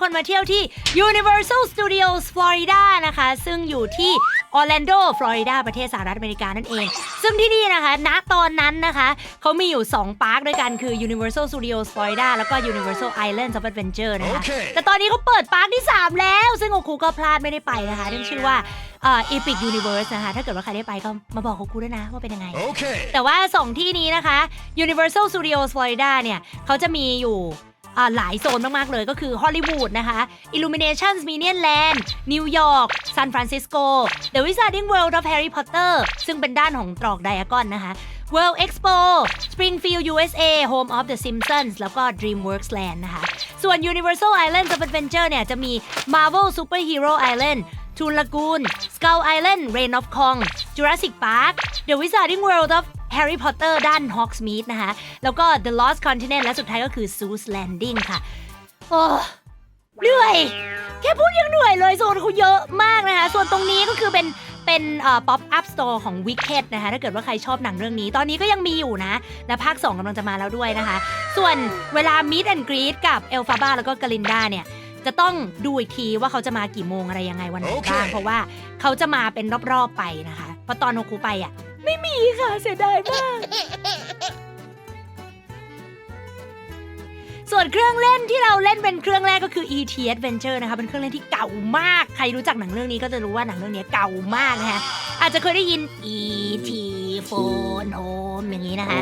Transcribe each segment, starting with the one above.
ครูก็พาทุกคนมาเที่ยวที่ Universal Studios Florida นะคะ ซึ่งอยู่ที่ออร์แลนโด ฟลอริดา ประเทศสหรัฐอเมริกานั่นเอง ซึ่งที่นี่นะคะ ณ ตอนนั้นนะคะ เขามีอยู่ 2 ปาร์คด้วยกันคือ Universal Studios Florida แล้วก็ Universal Islands of Adventure นะคะ Okay แต่ตอนนี้เขาเปิดปาร์คที่ 3 แล้ว ซึ่งโอคูก็พลาดไม่ได้ไปนะคะเรื่องชื่อว่าเอ่อ Epic Universe นะคะ ถ้าเกิดว่าใครได้ไปก็มาบอกโอคูด้วยนะว่าเป็นยังไง Okay. แต่ว่า 2 ที่นี้นะคะ Universal Studios Florida เนี่ยเขาจะมีอยู่อ่า หลายโซนมาก ๆ เลยก็คือฮอลลีวูดนะคะ Illuminations Minion Land นิวยอร์กซานฟรานซิสโก The Wizarding World of Harry Potter ซึ่งเป็นด้านของตรอกไดอะกอนนะคะ World Expo Springfield USA Home of the Simpsons แล้วก็ DreamWorks Land นะคะ ส่วน Universal Islands of Adventure เนี่ยจะมี Marvel Superhero Island ทูนลากูน Skull Island Reign of Kong Jurassic Park The Wizarding World of Harry Potter ด้าน Hogsmeade นะคะ แล้วก็ The Lost Continent และสุดท้ายก็คือ Zeus Landing ค่ะ โอ้เหนื่อย แค่พูดยังเหนื่อยเลยโซนเขาเยอะมากนะคะ ส่วนตรงนี้ก็คือเป็นเป็นเอ่อ pop up store ของ Wicked นะคะ ถ้าเกิดว่าใครชอบหนังเรื่องนี้ ตอนนี้ก็ยังมีอยู่นะ และภาค 2กำลังจะมาแล้วด้วยนะคะ ส่วนเวลา Meet and Greet กับเอลฟาบาแล้วก็กลินดาเนี่ยจะต้องดูอีกทีว่าเขาจะมากี่โมงอะไรยังไงวันไหนโอเคบ้างเพราะว่าเขาจะมาเป็นรอบๆไปนะคะเพราะตอนโฮคูไปอะ ไม่มีค่ะเสียดายมาก ส่วนเครื่องเล่นที่เราเล่นเป็นเครื่องแรกก็คือ ET Adventure นะคะ เป็นเครื่องเล่นที่เก่ามาก ใครรู้จักหนังเรื่องนี้ก็จะรู้ว่าหนังเรื่องนี้เก่ามากนะคะ อาจจะเคยได้ยิน ET Phone Home อย่างนี้นะคะ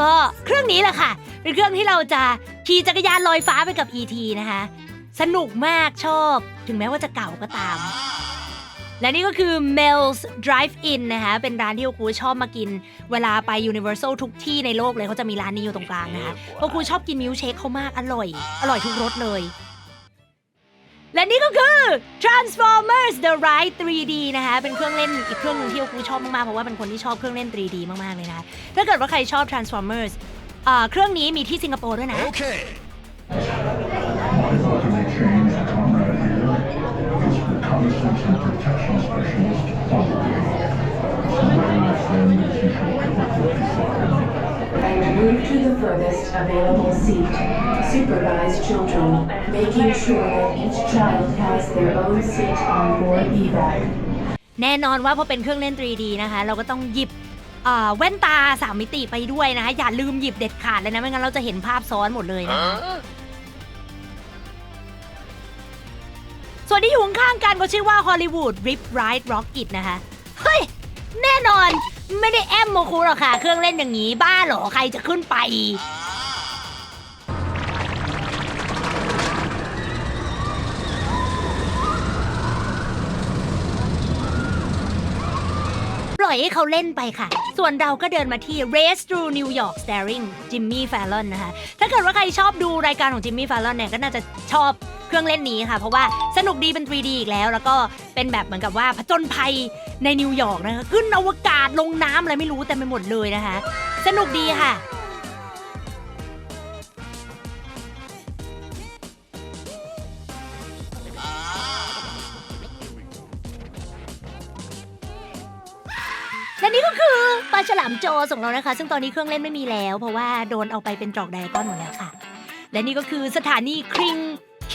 ก็เครื่องนี้แหละค่ะ เป็นเครื่องที่เราจะขี่จักรยานลอยฟ้าไปกับ ET นะคะ สนุกมากชอบ ถึงแม้ว่าจะเก่าก็ตาม และนี่ก็คือ Mel's Drive-In นะคะเป็นร้านที่ครูชอบมากิน เวลาไป Universal ทุกที่ในโลกเลยเขาจะมีร้านนี้อยู่ตรงกลางนะคะเพราะครูชอบกินมิลค์เชคเขามากอร่อย อร่อยทุกรสเลย และนี่ก็คือ Transformers The Ride 3D นะคะเป็นเครื่องเล่นอีกเครื่องหนึงที่ครูชอบมากๆเพราะว่าเป็นคนที่ชอบเครื่องเล่น 3D มากๆเลยนะคะถ้าเกิดว่าใครชอบ Transformers อ่าเครื่องนี้มีที่สิงคโปร์ด้วยนะ Okay. And move to the furthest available seat. Supervise children, making sure that each child has their own seat on board evac. แน่นอนว่าพอเป็นเครื่องเล่น 3D นะคะ เราก็ต้องหยิบอ่าแว่นตา 3 มิติไปด้วยนะคะ อย่าลืมหยิบเด็ดขาดเลยนะ ไม่งั้นเราจะเห็นภาพซ้อนหมดเลยนะคะ Huh? ส่วนที่อยู่ข้างๆกันก็ชื่อว่า Hollywood Rip Ride Rocket นะคะ เฮ้ย แน่นอน ไม่ได้แอมโมคูหรอกค่ะ เครื่องเล่นอย่างนี้บ้าเหรอใครจะขึ้นไป ปล่อยให้เขาเล่นไปค่ะ ส่วนเราก็เดินมาที่ Race Through New York starring Jimmy Fallon นะคะ ถ้าเกิดว่าใครชอบดูรายการของ Jimmy Fallon เนี่ยก็น่าจะชอบ เครื่องเล่นนี้ค่ะ เพราะว่าสนุกดีเป็น 3D อีกแล้ว แล้วก็เป็นแบบเหมือนกับว่าผจญภัยในนิวยอร์กนะคะขึ้นอวกาศลงน้ำอะไรไม่รู้แต่ไปหมดเลยนะคะ สนุกดีค่ะและนี่ก็คือปลาฉลามโจรของเรานะคะ ซึ่งตอนนี้เครื่องเล่นไม่มีแล้ว เพราะว่าโดนเอาไปเป็นจอกไดอะกอนหมดแล้วค่ะ และนี่ก็คือสถานีคริง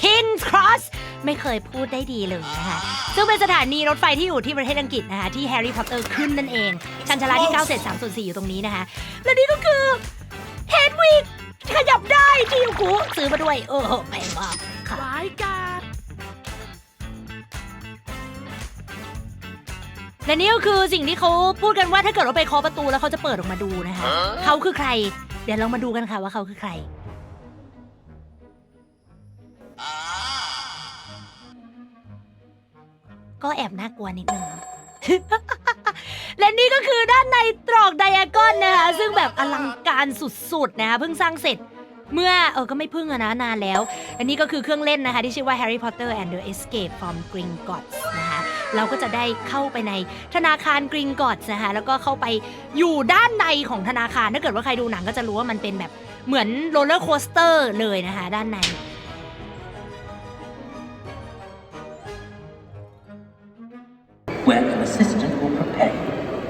King's Cross ไม่เคยพูดได้ดีเลยนะคะซึ่งเป็นสถานีรถไฟที่อยู่ที่ประเทศอังกฤษนะคะที่แฮร์รี่พอตเตอร์ขึ้นนั่นเอง ชันชาลาที่9เศษ3ส่วน4อยู่ตรงนี้นะคะ และนี่ก็คือเฮดวิกขยับได้ที่ยูกุซื้อมาด้วยเออแพงมากค่ะร้ายกาจและนี่ก็คือสิ่งที่เขาพูดกันว่าถ้าเกิดว่าไปเคาะประตูแล้วเขาจะเปิดออกมาดูนะคะ เขาคือใคร เดี๋ยวเรามาดูกันค่ะว่าเขาคือใคร ก็แอบน่ากลัวนิดนึงและนี่ก็คือด้านในตรอกไดอะกอนนะคะซึ่งแบบอลังการสุดๆนะคะเพิ่งสร้างเสร็จ เมื่อเออก็ไม่เพิ่งอะนะนานแล้ว อันนี้ก็คือเครื่องเล่นนะคะ ที่ชื่อว่า Harry Potter and the Escape from Gringotts นะคะเราก็จะได้เข้าไปในธนาคาร Gringotts นะคะแล้วก็เข้าไปอยู่ด้านในของธนาคารถ้าเกิดว่าใครดูหนังก็จะรู้ว่ามันเป็นแบบเหมือนโรลเลอร์โคสเตอร์เลยนะคะ ด้านใน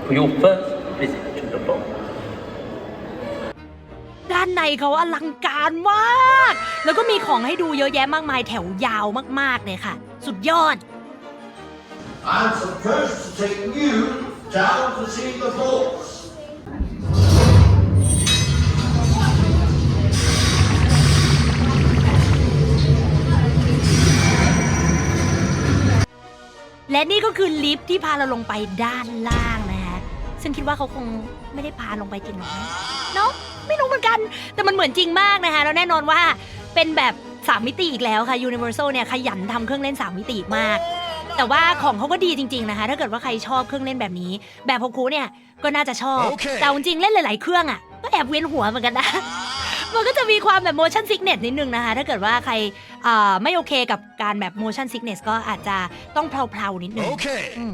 you for your first visit to the vault. ด้านในเขาอลังการมาก แล้วก็มีของให้ดูเยอะแยะมากมายแถวยาวมากๆเลยค่ะ สุดยอด I'm supposed to take you down to see the falls. และนี่ก็คือลิฟต์ที่พาเราลงไปด้านล่างนะคะ ซึ่งคิดว่าเขาคงไม่ได้พาลงไปจริงหรอกนะเนาะไม่รู้เหมือนกัน แต่มันเหมือนจริงมากนะคะ แล้วแน่นอนว่าเป็นแบบ3มิติอีกแล้วค่ะ Universal เนี่ยขยันทำเครื่องเล่น3มิติมาก แต่ว่าของเขาก็ดีจริง ๆนะคะ ถ้าเกิดว่าใครชอบเครื่องเล่นแบบนี้ แบบพวกคูเนี่ยก็น่าจะชอบ โอเค แต่เอาจริงๆเล่นหลายๆเครื่องอะก็แอบเวียนหัวเหมือนกันนะ มันก็จะมีความแบบ motion sickness นิดนึงนะคะ ถ้าเกิดว่าใครอ่าไม่โอเคกับการแบบ motion sickness ก็อาจจะต้องเพลาๆนิดนึง Okay. อืม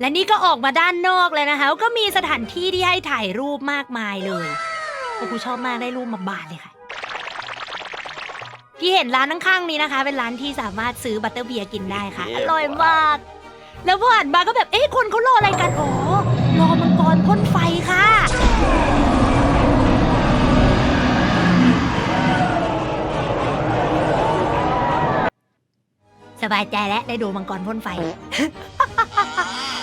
และนี่ก็ออกมาด้านนอกเลยนะคะ ก็มีสถานที่ที่ให้ถ่ายรูปมากมายเลยโอ้โหชอบมากได้รูปมาบาทเลยค่ะที่เห็นร้านข้างๆนี้นะคะ เป็นร้านที่สามารถซื้อบัตเตอร์เบียร์กินได้ค่ะ อร่อยมาก แล้วพออ่านมาก็แบบ เอ๊ะคนเขารออะไรกัน อ๋อ รอมังกรพ่นไฟค่ะ สบายใจแล้วได้ดูมังกรพ่นไฟ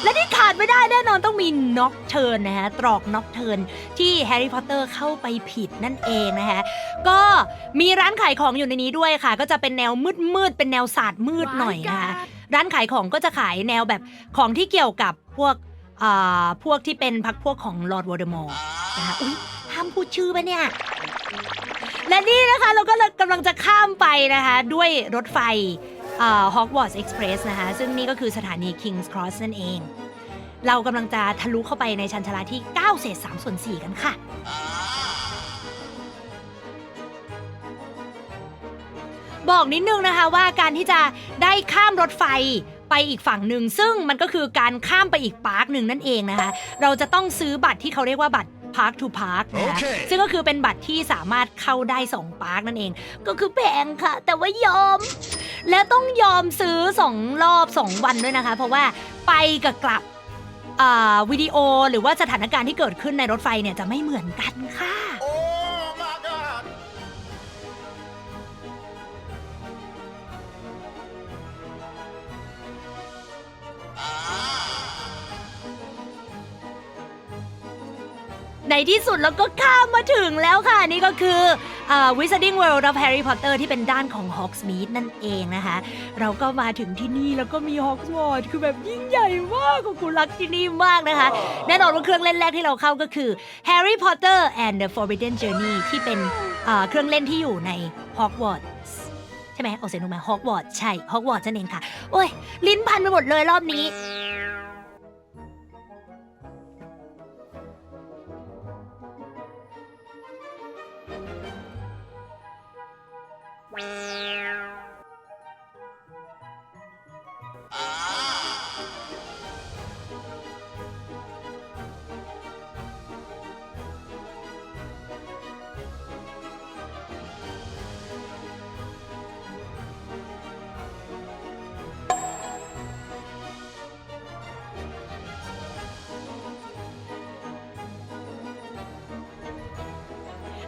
และที่ขาดไม่ได้แน่นอนต้องมีน็อกเทิร์นนะฮะตรอกน็อกเทิร์นที่แฮร์รี่พอตเตอร์เข้าไปผิดนั่นเองนะคะก็มีร้านขายของอยู่ในนี้ด้วยค่ะ ก็จะเป็นแนวมืดๆเป็นแนวศาสตร์มืดหน่อยนะคะร้านขายของก็จะขายแนวแบบของที่เกี่ยวกับพวกอ่าพวกที่เป็นพักพวกของลอร์ดวอเดมอร์นะคะอุ้ยห้ามพูดชื่อปะเนี่ยและนี่นะคะเราก็กำลังจะข้ามไปนะคะ ด้วยรถไฟ ฮอกวอตส์เอ็กซ์เพรสนะคะซึ่งนี่ก็คือสถานี King's Cross นั่นเอง เรากำลังจะทะลุเข้าไปในชันชาลาที่ 9 เศษ3ส่วน 4 กันค่ะ บอกนิดนึงนะคะว่าการที่จะได้ข้ามรถไฟไปอีกฝั่งหนึ่ง ซึ่งมันก็คือการข้ามไปอีกปาร์คหนึ่งนั่นเองนะคะ เราจะต้องซื้อบัตรที่เขาเรียกว่าบัตร Park to Park นะคะโอเคซึ่งก็คือเป็นบัตรที่สามารถเข้าได้2ปาร์คนั่นเอง ก็คือแพงค่ะ แต่ว่ายอม และต้องยอมซื้อ 2 รอบ 2 วันด้วยนะคะ เพราะว่าไปกับกลับอ่าวิดีโอหรือว่าสถานการณ์ที่เกิดขึ้นในรถไฟเนี่ยจะไม่เหมือนกันค่ะ ในที่สุดเราก็ข้ามมาถึงแล้วค่ะ นี่ก็คืออ่า Wizarding World of Harry Potter ที่เป็นด้านของ Hogsmeade นั่นเองนะคะ เราก็มาถึงที่นี่แล้วก็มี Hogwarts คือแบบยิ่งใหญ่มากของคุณรักที่นี่มากนะคะ แน่นอนว่าเครื่องเล่นแรกที่เราเข้าก็คือ Harry Potter and the Forbidden Journey ที่เป็นอ่าเครื่องเล่นที่อยู่ใน Hogwarts ใช่ไหมออกเสียงถูกไหม Hogwarts ใช่ Hogwarts นั่นเองค่ะ โอ้ย ลิ้นพันไปหมดเลยรอบนี้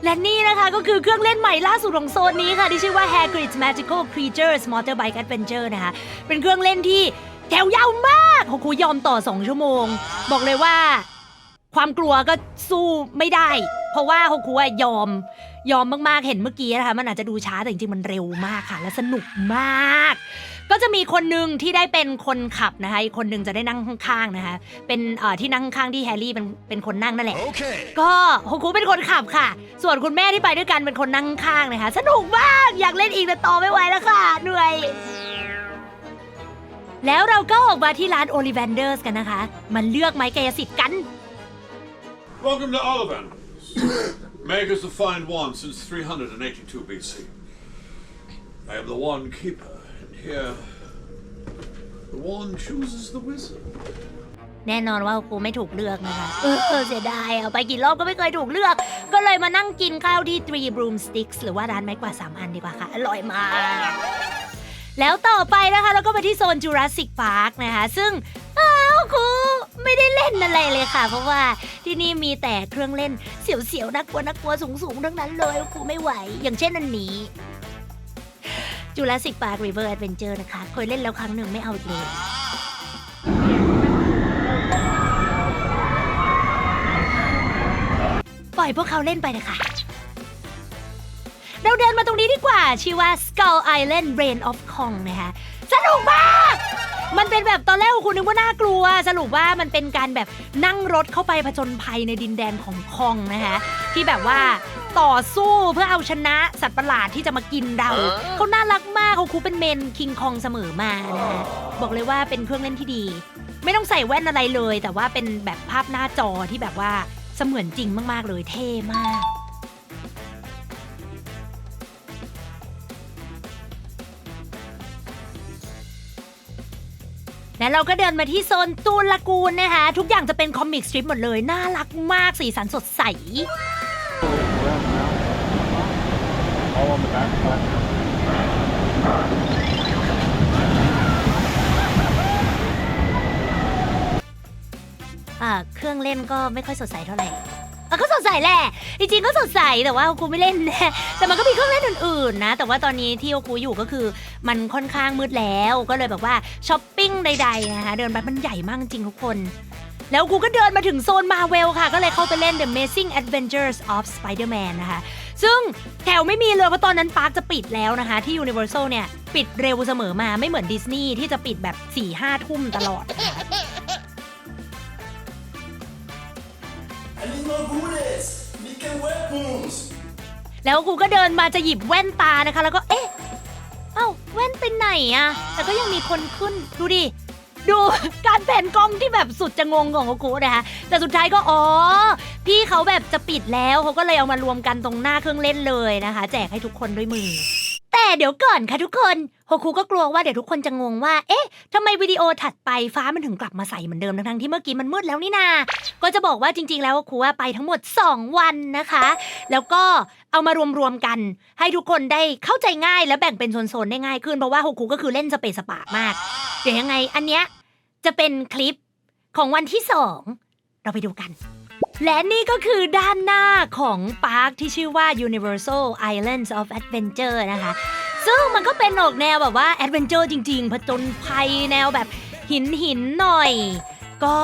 และนี่นะคะก็คือเครื่องเล่นใหม่ล่าสุดของโซนนี้ค่ะ ที่ชื่อว่า Hagrid's Magical Creatures Motorbike Adventure นะคะ เป็นเครื่องเล่นที่แถวยาวมากโอ้โหยอมต่อ 2 ชั่วโมง บอกเลยว่า ความกลัวก็สู้ไม่ได้ เพราะว่าโฮคุอะยอมยอมมากๆเห็นเมื่อกี้นะคะ มันอาจจะดูช้าแต่จริงๆมันเร็วมากค่ะ และสนุกมาก ก็จะมีคนหนึ่งที่ได้เป็นคนขับนะคะอีกคนหนึ่งจะได้นั่งข้างๆนะคะเป็นเอ่อที่นั่งข้างๆที่แฮร์รี่เป็นเป็นคนนั่งนั่นแหละ Okay. ก็โฮคุเป็นคนขับค่ะ ส่วนคุณแม่ที่ไปด้วยกันเป็นคนนั่งข้างนะคะสนุกมากอยากเล่นอีกแต่ต่อไม่ไหวแล้วค่ะเหนื่อยแล้วเราก็ออกมาที่ร้านโอลิ v วนเดอร์สกันนะคะ มันเลือกไม้กายสิทธิ์กัน Welcome to Ollivanders. Makers of fine wands since 382 BC. I am the wand keeper, and here the wand chooses the wizard. แน่นอนว่ากูไม่ถูกเลือกนะคะ เออเสียดายเอาไปกี่รอบก็ไม่เคยถูกเลือก ก็เลยมานั่งกินข้าวที่ Three Broomsticks หรือว่าร้านไม้กวาดสามอันดีกว่าค่ะ อร่อยมาก แล้วต่อไปนะคะเราก็ไปที่โซน Jurassic Park นะคะ ซึ่งอ้าวครูไม่ได้เล่นอะไรเลยค่ะ เพราะว่าที่นี่มีแต่เครื่องเล่นเสียวๆน่ากลัวน่ากลัวสูงๆทั้งนั้นเลยกูไม่ไหว อย่างเช่นอันนี้ Jurassic Park River Adventure นะคะ เคยเล่นแล้วครั้งหนึ่งไม่เอาอีกเลยปล่อยพวกเขาเล่นไปนะคะ เราเดินมาตรงนี้ดีกว่า ชื่อว่า Skull Island Reign of Kong นะคะสนุกมาก มันเป็นแบบตอนแรกคุณนึกว่าน่ากลัว สรุปว่ามันเป็นการแบบนั่งรถเข้าไปผจญภัยในดินแดนของคองนะคะที่แบบว่า ต่อสู้เพื่อเอาชนะสัตว์ประหลาดที่จะมากินเรา เขาน่ารักมากเขาคูเป็นเมนคิงคองเสมอมานะคะบอกเลยว่าเป็นเครื่องเล่นที่ดี ไม่ต้องใส่แว่นอะไรเลย แต่ว่าเป็นแบบภาพหน้าจอที่แบบว่าเสมือนจริงมาก ๆ เลยเท่มาก และเราก็เดินมาที่โซนตูนละกูนนะคะ ทุกอย่างจะเป็นคอมิกสตริปหมดเลย น่ารักมากสีสันสดใส อ่าเครื่องเล่นก็ไม่ค่อยสดใสเท่าไหร่อะก็สดใสแหละ จริงๆก็สดใสแต่ว่ากูไม่เล่นแต่มันก็มีเครื่องเล่นอื่นๆนะ แต่ว่าตอนนี้ที่โอกูอยู่ก็คือมันค่อนข้างมืดแล้วก็เลยแบบว่าช้อปปิ้งใดๆนะคะเดินไปมันใหญ่มากจริงทุกคน แล้วกูก็เดินมาถึงโซนมาเวลค่ะ ก็เลยเข้าไปเล่น The Amazing Adventures of Spider-Man นะคะ ซึ่งแถวไม่มีเลยเพราะตอนนั้นปาร์คจะปิดแล้วนะคะ ที่ Universal เนี่ย ปิดเร็วเสมอมาไม่เหมือนดิสนีย์ที่จะปิดแบบ4ี่ห้าทุ่มตลอด I need more bullets. Make weapons. แล้วกูก็เดินมาจะหยิบแว่นตานะคะ แล้วก็เอ๊ะ เอ้าแว่นไปไหนอะแต่ก็ยังมีคนขึ้นดูดิ ดู การแผ่นกล้องที่แบบสุดจะงงของกูนะคะแต่สุดท้ายก็อ๋อ พี่เขาแบบจะปิดแล้วเขาก็เลยเอามารวมกันตรงหน้าเครื่องเล่นเลยนะคะ แจกให้ทุกคนด้วยมือ แต่เดี๋ยวก่อนค่ะทุกคนโฮคูก็กลัวว่าเดี๋ยวทุกคนจะงงว่า เอ๊ะทำไมวิดีโอถัดไปฟ้ามันถึงกลับมาใสเหมือนเดิมทั้งๆที่เมื่อกี้มันมืดแล้วนี่นา ก็จะบอกว่าจริง ๆ แล้วครูว่าไปทั้งหมด 2 วันนะคะ แล้วก็เอามารวมๆกัน ให้ทุกคนได้เข้าใจง่ายและแบ่งเป็นโซนๆได้ง่ายขึ้นเพราะว่าโฮคูก็คือเล่นสเปซสปะมาก เดี๋ยวยังไงอันเนี้ยจะเป็นคลิปของวันที่ 2 เราไปดูกัน และนี่ก็คือด้านหน้าของปาร์คที่ชื่อว่า Universal Islands of Adventure นะคะ ซึ่งมันก็เป็นออกแนวแบบว่าแอดเวนเจอร์จริงๆ ผจญภัยแนวแบบหินหินหน่อย ก็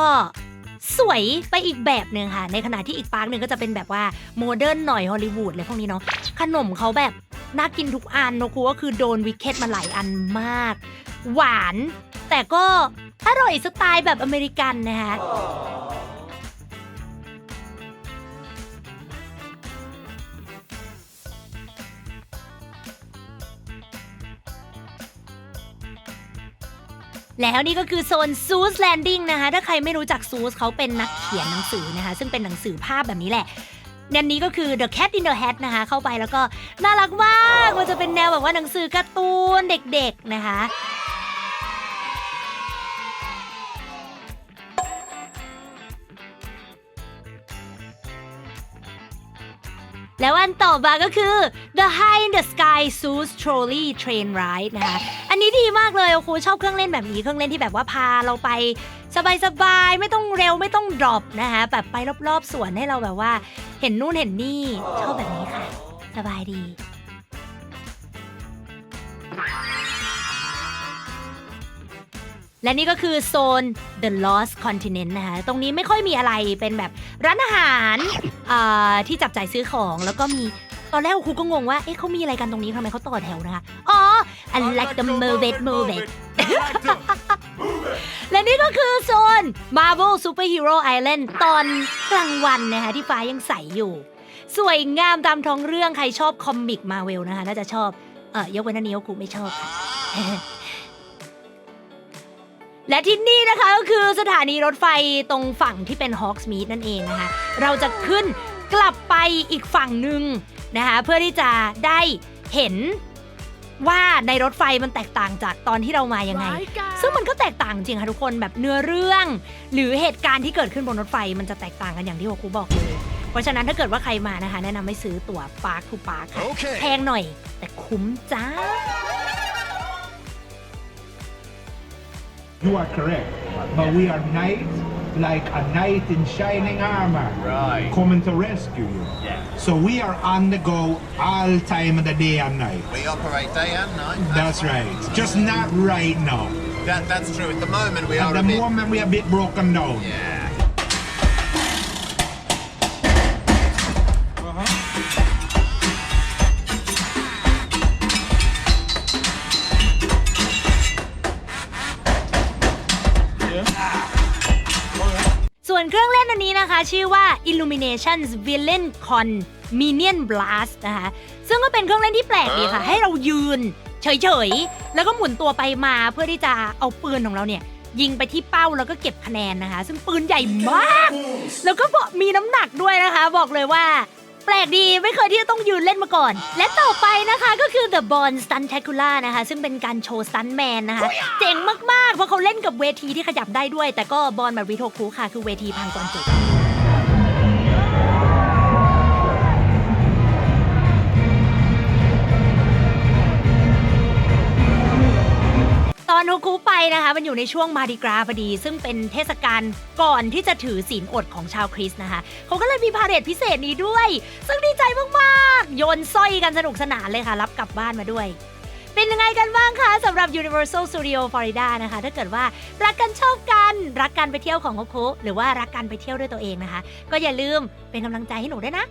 สวยไปอีกแบบหนึ่งค่ะ ในขณะที่อีกปาร์คหนึ่งก็จะเป็นแบบว่าโมเดิร์นหน่อยฮอลลีวูดอะไรพวกนี้เนาะ ขนมเขาแบบน่ากินทุกอันโนกูก็คือโดนวิกเก็ตมาหลายอันมาก หวาน แต่ก็อร่อยสไตล์แบบอเมริกันนะคะ แล้วนี่ก็คือโซนซูสแลนดิ้งนะคะ ถ้าใครไม่รู้จักซูสเขาเป็นนักเขียนหนังสือนะคะ ซึ่งเป็นหนังสือภาพแบบนี้แหละนันนี้ก็คือ The Cat in the Hat นะคะ เข้าไปแล้วก็น่ารักมาก มันจะเป็นแนวแบบว่าหนังสือการ์ตูนเด็กๆนะคะ แล้วอันต่อมาก็คือ The High in the Sky Soups Trolley Train Ride นะคะ อันนี้ดีมากเลยโอ้โหชอบเครื่องเล่นแบบนี้เครื่องเล่นที่แบบว่าพาเราไปสบายๆ ไม่ต้องเร็วไม่ต้องดรอปนะคะแบบไปรอบๆสวนให้เราแบบว่า เห็นนู่นเห็นนี่ชอบแบบนี้ค่ะ สบายดี และนี่ก็คือโซน The Lost Continent นะคะ ตรงนี้ไม่ค่อยมีอะไรเป็นแบบร้านอาหารอ่าที่จับจ่ายซื้อของแล้วก็มีตอนแรกครูก็งงว่า เอ๊ะเขามีอะไรกันตรงนี้ทำไมเขาต่อแถวนะคะ อ๋อ I like the move it move it และนี่ก็คือโซน Marvel Superhero Island ตอนกลางวันนะคะที่ฟ้ายังใสอยู่ สวยงามตามท้องเรื่องใครชอบคอมิกมาเวลนะคะ น่าจะชอบ เออยกเว้นอันนี้กูไม่ชอบค่ะ และที่นี่นะคะก็คือสถานีรถไฟตรงฝั่งที่เป็นฮอ g ส์มีดนั่นเองนะคะ เราจะขึ้นกลับไปอีกฝั่งหนึ่งนะคะเพื่อที่จะได้เห็นว่าในรถไฟมันแตกต่างจากตอนที่เรามายังไง ซึ่งมันก็แตกต่างจริงค่ะทุกคนแบบเนื้อเรื่อง หรือเหตุการณ์ที่เกิดขึ้นบนรถไฟมันจะแตกต่างกันอย่างที่โอคูบอกเลย เพราะฉะนั้นถ้าเกิดว่าใครมานะคะ แนะนำให้ซื้อตั๋วปาร์คทูปาร์คค่ะ Okay. แพงหน่อย แต่คุ้มจ้า You are correct, but we are knights like a knight in shining armor Right. coming to rescue you. Yeah. So we are on the go all time of the day and night. We operate day and night. That's right. Just not right now. That, that's true. At the moment, we At are the a bit. moment we are a bit broken down. Yeah. นอันนี้นะคะ ชื่อว่า Illuminations Villain Con Minion Blast นะคะ ซึ่งก็เป็นเครื่องเล่นที่แปลกดีค่ะ ให้เรายืน เฉยๆ แล้วก็หมุนตัวไปมาเพื่อที่จะเอาปืนของเราเนี่ยยิงไปที่เป้าแล้วก็เก็บคะแนนนะคะ ซึ่งปืนใหญ่มาก แล้วก็มีน้ำหนักด้วยนะคะ บอกเลยว่า แปลกดีไม่เคยที่จะต้องยืนเล่นมาก่อน และต่อไปนะคะก็คือ The b o n s t u n t a c u l a นะคะ ซึ่งเป็นการโชว์สตันแมนนะคะ เจ๋งมาก ๆ เพราะเขาเล่นกับเวทีที่ขยับได้ด้วย แต่ก็บอลแบบวิโทคูค่ะ คือเวทีพังก่อนจบ อนฮุคุไปนะคะ มันอยู่ในช่วงมาดิกราพอดี ซึ่งเป็นเทศกาลก่อนที่จะถือศีลอดของชาวคริสต์นะคะเขาก็เลยมีพาเหรดพิเศษนี้ด้วย ซึ่งดีใจมากๆ โยนสร้อยกันสนุกสนานเลยค่ะ รับกลับบ้านมาด้วย เป็นยังไงกันบ้างคะสำหรับ Universal Studio Florida นะคะ ถ้าเกิดว่ารักกันชอบกันรักกันไปเที่ยวของฮุคุหรือว่ารักกันไปเที่ยวด้วยตัวเองนะคะ ก็อย่าลืมเป็นกำลังใจให้หนูด้วยนะ